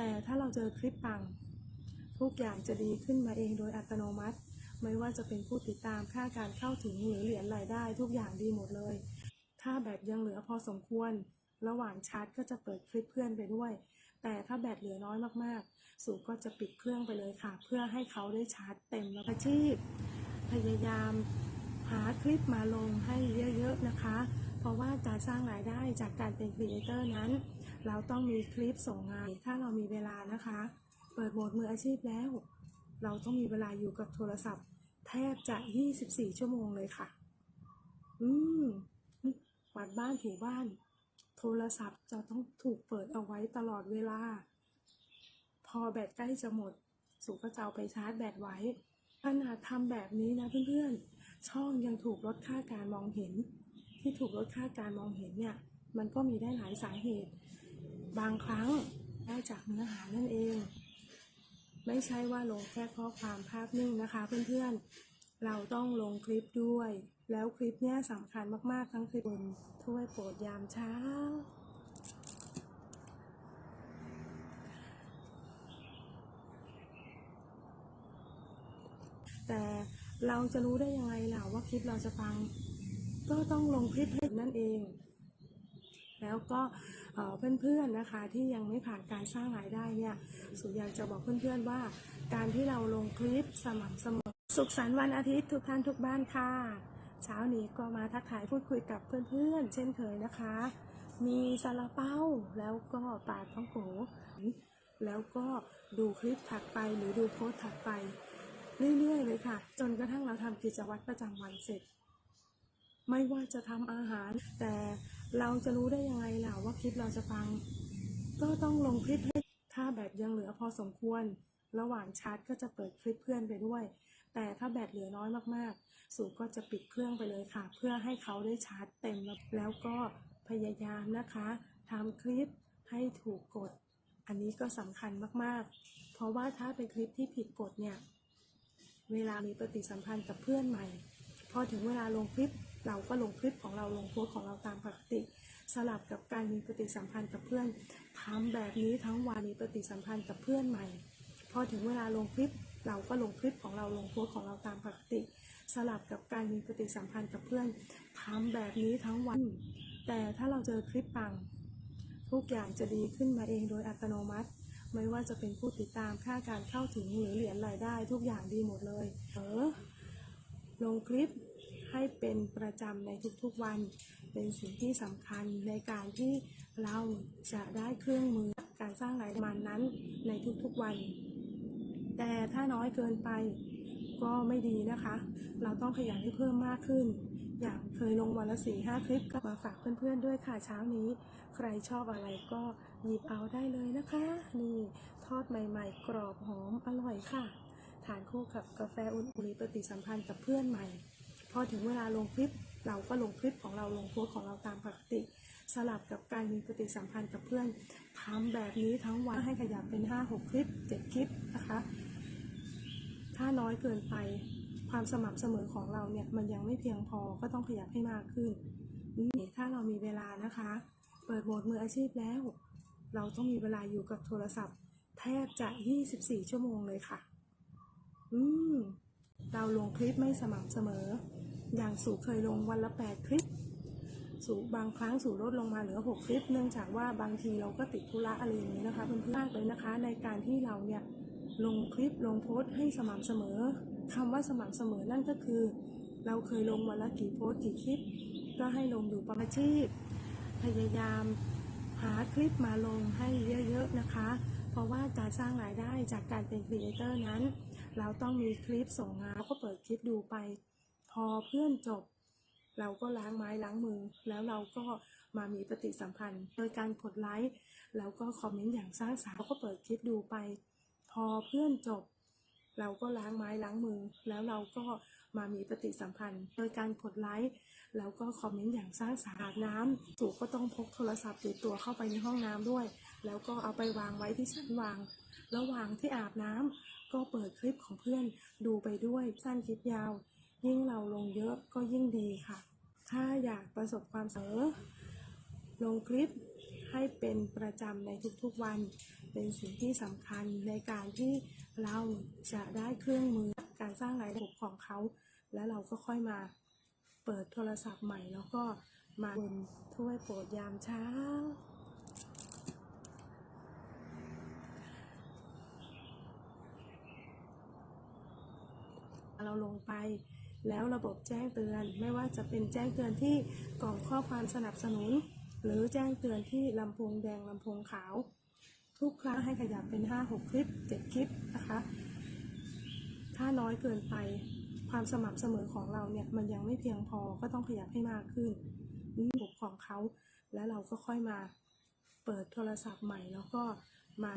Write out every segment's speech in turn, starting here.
แต่ถ้าเราเจอคลิปปัง ทุกอย่างจะดีขึ้นมาเองโดยอัตโนมัติ ไม่ว่าจะเป็นผู้ติดตามค่าการเข้าถึงหรือเหรียญรายได้ทุกอย่างดีหมดเลย ถ้าแบตยังเหลือพอสมควร ระหว่างชาร์จก็จะเปิดคลิปเพื่อนไปด้วย แต่ถ้าแบตเหลือน้อยมากๆ สูก็จะปิดเครื่องไปเลยค่ะ เพื่อให้เขาได้ชาร์จเต็มแล้วอาชีพ พยายามหาคลิปมาลงให้เยอะๆนะคะ เพราะว่าการสร้างรายได้จากการเป็นครีเอเตอร์นั้น เราต้องมีคลิปส่งงาน ถ้าเรามีเวลานะคะ เปิดโหมดมืออาชีพแล้ว เราต้องมีเวลาอยู่กับโทรศัพท์ แทบจะ 24 ชั่วโมงเลยค่ะ อืมกวาดบ้านถูบ้าน โทรศัพท์จะต้องถูกเปิดเอาไว้ตลอดเวลา พอแบตใกล้จะหมด สุก็จะเอาไปชาร์จแบตไว้ขนาดทำแบบนี้นะเพื่อนๆ ช่องยังถูกลดค่าการมองเห็น ที่ถูกลดค่าการมองเห็นเนี่ย มันก็มีได้หลายสาเหตุ บางครั้งได้จากเนื้อหานั่นเอง ไม่ใช่ว่าลงแค่ข้อความภาพนิ่งนะคะเพื่อนๆ เราต้องลงคลิปด้วย แล้วคลิปเนี้ยสำคัญมากๆทั้งคลิปบนถ้วยโปรดยามเช้าแต่เราจะรู้ได้ยังไงล่ะว่าคลิปเราจะฟัง ก็ต้องลงคลิปให้นั่นเอง แล้วก็เพื่อนๆนะคะที่ยังไม่ผ่านการสร้างรายได้เนี่ยสุอยากจะบอกเพื่อนๆว่า การที่เราลงคลิปสม่ำเสมอสุขสันต์วันอาทิตย์ทุกท่านทุกบ้านค่ะเช้านี้ก็มาทักทายพูดคุยกับเพื่อนๆ เช่นเคยนะคะ มีซาลาเปาแล้วก็ปาท้องโกแล้วก็ดูคลิปถัดไปหรือดูโพสต์ถัดไป เรื่อยๆเลยค่ะ จนกระทั่งเราทำกิจวัตรประจำวันเสร็จ ไม่ว่าจะทำอาหารแต่ เราจะรู้ได้ยังไงล่ะว่าคลิปเราจะฟัง ก็ต้องลงคลิปให้ถ้าแบตยังเหลือพอสมควร ระหว่างชาร์จก็จะเปิดคลิปเพื่อนไปด้วย แต่ถ้าแบตเหลือน้อยมากๆ สูก็จะปิดเครื่องไปเลยค่ะ เพื่อให้เขาได้ชาร์จเต็มแล้วก็พยายามนะคะทำคลิปให้ถูกกฎ อันนี้ก็สำคัญมากๆ เพราะว่าถ้าเป็นคลิปที่ผิดกฎเนี่ย เวลามีปฏิสัมพันธ์กับเพื่อนใหม่ พอถึงเวลาลงคลิป เราก็ลงคลิปของเราลงโพสของเราตามปกติ สลับกับการมีปฏิสัมพันธ์กับเพื่อนทำแบบนี้ทั้งวันมีปฏิสัมพันธ์กับเพื่อนใหม่ พอถึงเวลาลงคลิปเราก็ลงคลิปของเราลงโพสของเราตามปกติ สลับกับการมีปฏิสัมพันธ์กับเพื่อนทำแบบนี้ทั้งวัน แต่ถ้าเราเจอคลิปปัง ทุกอย่างจะดีขึ้นมาเองโดยอัตโนมัติไม่ว่าจะเป็นผู้ติดตามค่าการเข้าถึงหรือเหรียญรายได้ทุกอย่างดีหมดเลย เออ ลงคลิป ให้เป็นประจำในทุกๆวัน เป็นสิ่งที่สำคัญในการที่เราจะได้เครื่องมือการสร้างรายได้นั้นในทุกๆวัน แต่ถ้าน้อยเกินไปก็ไม่ดีนะคะ เราต้องขยันให้เพิ่มมากขึ้น อย่างเคยลงวันละสี่ห้าคลิปก็มาฝากเพื่อนๆด้วยค่ะเช้านี้ ใครชอบอะไรก็หยิบเอาได้เลยนะคะ นี่ทอดใหม่ๆ กรอบหอมอร่อยค่ะ ทานคู่กับกาแฟอุ่นๆปฏิสัมพันธ์กับเพื่อนใหม่ พอถึงเวลาลงคลิป เราก็ลงคลิปของเราลงโพสของเราตามปกติ สลับกับการมีปฏิสัมพันธ์กับเพื่อนทำแบบนี้ทั้งวันให้ขยับเป็น 5-6 คลิป 7 คลิปนะคะ ถ้าน้อยเกินไปความสม่ำเสมอของเราเนี่ยมันยังไม่เพียงพอก็ต้องขยับให้มากขึ้นนี่ถ้าเรามีเวลานะคะ เปิดโหมดมืออาชีพแล้ว เราต้องมีเวลาอยู่กับโทรศัพท์ แทบจะ 24 ชั่วโมงเลยค่ะ อืม เราลงคลิปไม่สม่ำเสมอ อย่างสู่เคยลงวันละ 8 คลิป สู่บางครั้งสู่ลดลงมาเหลือ 6 คลิป เนื่องจากว่าบางทีเราก็ติดธุระอะไรอย่างนี้นะคะเพื่อนๆมากเลยนะคะในการที่เราเนี่ยลงคลิปลงโพสต์ให้สม่ำเสมอคำว่าสม่ำเสมอนั่นก็คือ เราเคยลงวันละกี่โพสต์กี่คลิป ก็ให้ลงอยู่ประมาณอาชีพ พยายามหาคลิปมาลงให้เยอะๆนะคะ เพราะว่าการสร้างรายได้จากการเป็นครีเอเตอร์นั้น เราต้องมีคลิปส่งงานเราก็เปิดคลิปดูไป พอเพื่อนจบ เราก็ล้างไม้ล้างมือ แล้วเราก็มามีปฏิสัมพันธ์ โดยการกดไลค์แล้วก็คอมเมนต์อย่างสร้างสรรค์เราก็เปิดคลิปดูไป พอเพื่อนจบ เราก็ล้างไม้ล้างมือ แล้วเราก็มามีปฏิสัมพันธ์ โดยการกดไลค์แล้วก็คอมเมนต์อย่างสร้างสรรค์อาบน้ำสู่ก็ต้องพกโทรศัพท์ติดตัวเข้าไปในห้องน้ำด้วย แล้วก็เอาไปวางไว้ที่ชั้นวาง ระหว่างที่อาบน้ำ ก็เปิดคลิปของเพื่อนดูไปด้วยสั้นคลิปยาว ยิ่งเราลงเยอะก็ยิ่งดีค่ะ ถ้าอยากประสบความสำเร็จลงคลิปให้เป็นประจำในทุกๆวัน เป็นสิ่งที่สำคัญในการที่เราจะได้เครื่องมือการสร้างรายได้ของเขา แล้วเราก็ค่อยมาเปิดโทรศัพท์ใหม่แล้วก็มาบนถ้วยโปรดยามเช้า เราลงไป แล้วระบบแจ้งเตือน ไม่ว่าจะเป็นแจ้งเตือนที่กล่องข้อความสนับสนุน หรือแจ้งเตือนที่ลำโพงแดงลำโพงขาว ทุกครั้งให้ขยับเป็น 5-6 คลิป 7 คลิปนะคะ ถ้าน้อยเกินไปความสม่ำเสมอของเราเนี่ยมันยังไม่เพียงพอก็ต้องขยับให้มากขึ้นนี่ระบบของเขา แล้วเราก็ค่อยมาเปิดโทรศัพท์ใหม่แล้วก็มา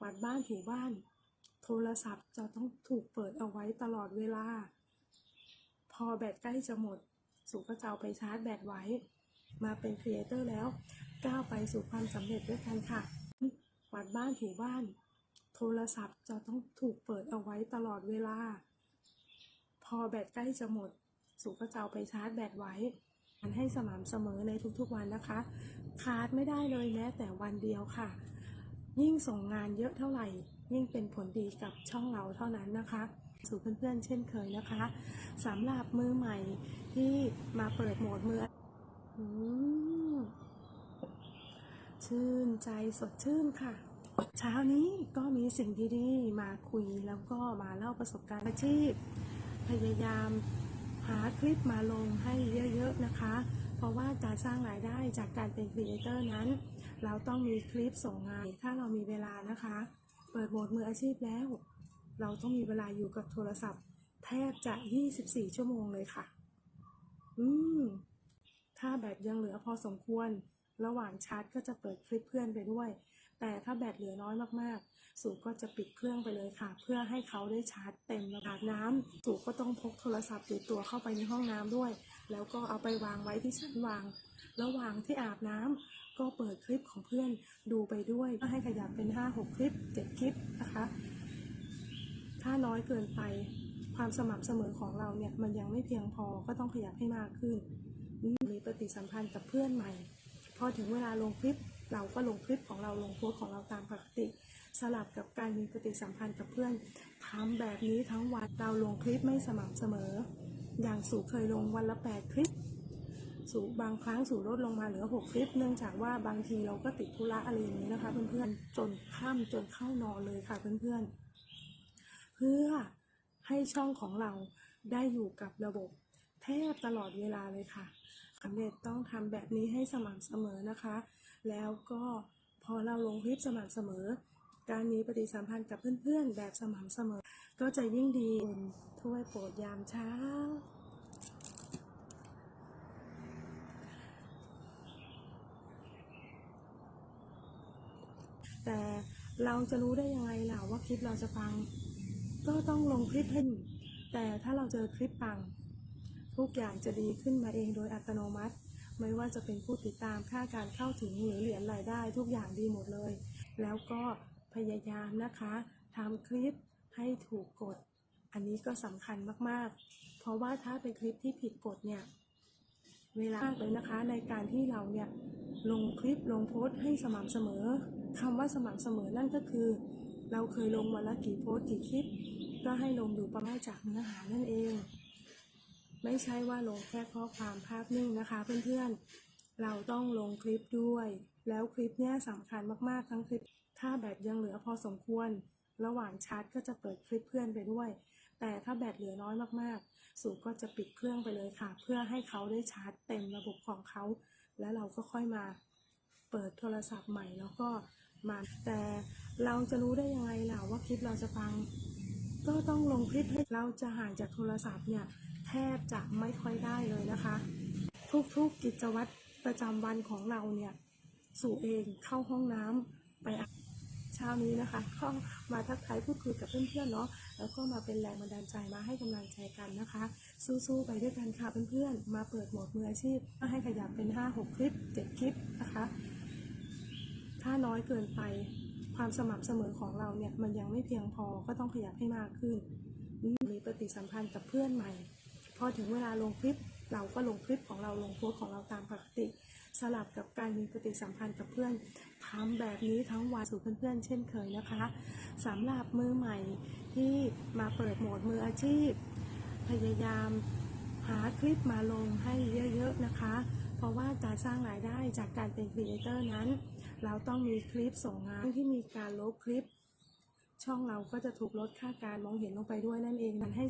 วาดบ้านถูบ้าน โทรศัพท์จะต้องถูกเปิดเอาไว้ตลอดเวลา พอแบตใกล้จะหมดสุก็จะเอาไปชาร์จแบตไว้ มาเป็นครีเอเตอร์แล้วก้าวไปสู่ความสำเร็จด้วยกันค่ะกวาดบ้านถูบ้าน โทรศัพท์จะต้องถูกเปิดเอาไว้ตลอดเวลา พอแบตใกล้จะหมดสุก็จะเอาไปชาร์จแบตไว้มันให้สม่ำเสมอในทุกๆวันนะคะ ขาดไม่ได้เลยแม้แต่วันเดียวค่ะ ยิ่งส่งงานเยอะเท่าไหร่ ยิ่งเป็นผลดีกับช่องเราเท่านั้นนะคะ สู่เพื่อนๆเช่นเคยนะคะสำหรับมือใหม่ที่มาเปิดโหมดมืออมชื่นใจสดชื่นค่ะ เช้านี้ก็มีสิ่งดีๆมาคุยแล้วก็มาเล่าประสบการณ์อาชีพ พยายามหาคลิปมาลงให้เยอะๆนะคะ เพราะว่าการสร้างรายได้จากการเป็นครีเอเตอร์นั้น เราต้องมีคลิปส่งงานถ้าเรามีเวลานะคะ เปิดโหมดมืออาชีพแล้ว เราต้องมีเวลาอยู่กับโทรศัพท์ แทบจะ 24 ชั่วโมงเลยค่ะ อืม ถ้าแบตยังเหลือพอสมควร ระหว่างชาร์จก็จะเปิดคลิปเพื่อนไปด้วย แต่ถ้าแบตเหลือน้อยมากๆ สูก็จะปิดเครื่องไปเลยค่ะ เพื่อให้เขาได้ชาร์จเต็มระดับน้ำสูก็ต้องพกโทรศัพท์ติดตัวเข้าไปในห้องน้ำด้วย แล้วก็เอาไปวางไว้ที่ชั้นวาง ระหว่างที่อาบน้ำ ก็เปิดคลิปของเพื่อนดูไปด้วยให้ขยับเป็น 5-6 คลิป 7 คลิปนะคะ ถ้าน้อยเกินไปความสม่ำเสมอของเราเนี่ยมันยังไม่เพียงพอก็ต้องขยับให้มากขึ้น มีปฏิสัมพันธ์กับเพื่อนใหม่ พอถึงเวลาลงคลิปเราก็ลงคลิปของเราลงโพสของเราตามปกติ สลับกับการมีปฏิสัมพันธ์กับเพื่อนทำแบบนี้ทั้งวันเราลงคลิปไม่สม่ำเสมอ อย่างสูเคยลงวันละ 8 คลิป สูบางครั้งสู่ลดลงมาเหลือ 6 คลิป เนื่องจากว่าบางทีเราก็ติดธุระอะไรอย่างนี้นะคะ เพื่อนๆจนค่ำจนเข้านอนเลยค่ะเพื่อนๆ เพื่อให้ช่องของเราได้อยู่กับระบบแทบตลอดเวลาเลยค่ะสำเร็จต้องทำแบบนี้ให้สม่ำเสมอนะคะ แล้วก็พอเราลงคลิปสม่ำเสมอ การมีปฏิสัมพันธ์กับเพื่อนๆ แบบสม่ำเสมอ ก็จะยิ่งดีถ้วยโปรดยามเช้า แต่ เราจะรู้ได้ยังไงล่ะว่าคลิปเราจะปัง ก็ต้องลงคลิปให้นแต่ถ้าเราเจอคลิปปัง ทุกอย่างจะดีขึ้นมาเองโดยอัตโนมัติ ไม่ว่าจะเป็นผู้ติดตามค่าการเข้าถึงหรือเหรียญรายได้ ทุกอย่างดีหมดเลย แล้วก็พยายามนะคะทำคลิปให้ถูกกฎอันนี้ก็สำคัญมากๆ เพราะว่าถ้าเป็นคลิปที่ผิดกฎเนี่ย เวลามากเลยนะคะ ในการที่เราเนี่ยลงคลิปลงโพสต์ให้สม่ำเสมอคำว่าสม่ำเสมอนั่นก็คือ เราเคยลงวันละกี่โพสต์กี่คลิป ก็ให้ลงดูประมาณจากเนื้อหานั่นเอง ไม่ใช่ว่าลงแค่ข้อความภาพนิ่งนะคะ เพื่อนๆ เราต้องลงคลิปด้วย แล้วคลิปเนี้ยสำคัญมากๆทั้งคลิป ถ้าแบตยังเหลือพอสมควร ระหว่างชาร์จก็จะเปิดคลิปเพื่อนไปด้วย แต่ถ้าแบตเหลือน้อยมากๆ สู่ก็จะปิดเครื่องไปเลยค่ะ เพื่อให้เขาได้ชาร์จเต็มระบบของเขา แล้วเราก็ค่อยมาเปิดโทรศัพท์ใหม่แล้วก็มาแต่เราจะรู้ได้ยังไงล่ะว่าคลิปเราจะฟัง ก็ต้องลงคลิปให้เราจะห่างจากโทรศัพท์เนี่ยแทบจะไม่ค่อยได้เลยนะคะ ทุกๆกิจวัตรประจำวันของเราเนี่ยสู่เองเข้าห้องน้ำไปอาบเช้านี้นะคะก็มาทักทายพูดคุยกับเพื่อนๆเนาะ แล้วก็มาเป็นแรงบันดาลใจมาให้กำลังใจกันนะคะ สู้ๆไปด้วยกันค่ะเพื่อนๆ มาเปิดโหมดมืออาชีพให้ขยับเป็น 5-6 คลิป 7 คลิปนะคะ ถ้าน้อยเกินไปความสม่ำเสมอของเราเนี่ยมันยังไม่เพียงพอก็ต้องขยับให้มากขึ้น มีปฏิสัมพันธ์กับเพื่อนใหม่ พอถึงเวลาลงคลิปเราก็ลงคลิปของเราลงโพสของเราตามปกติ สลับกับการมีปฏิสัมพันธ์กับเพื่อนทำแบบนี้ทั้งวันสู่เพื่อนๆ เช่นเคยนะคะสำหรับมือใหม่ที่มาเปิดโหมดมืออาชีพ พยายามหาคลิปมาลงให้เยอะๆนะคะ เพราะว่าการสร้างรายได้จากการเป็นครีเอเตอร์นั้น เราต้องมีคลิปส่งงานที่มีการลบคลิป ช่องเราก็จะถูกลดค่าการมองเห็นลงไปด้วยนั่นเองมันให้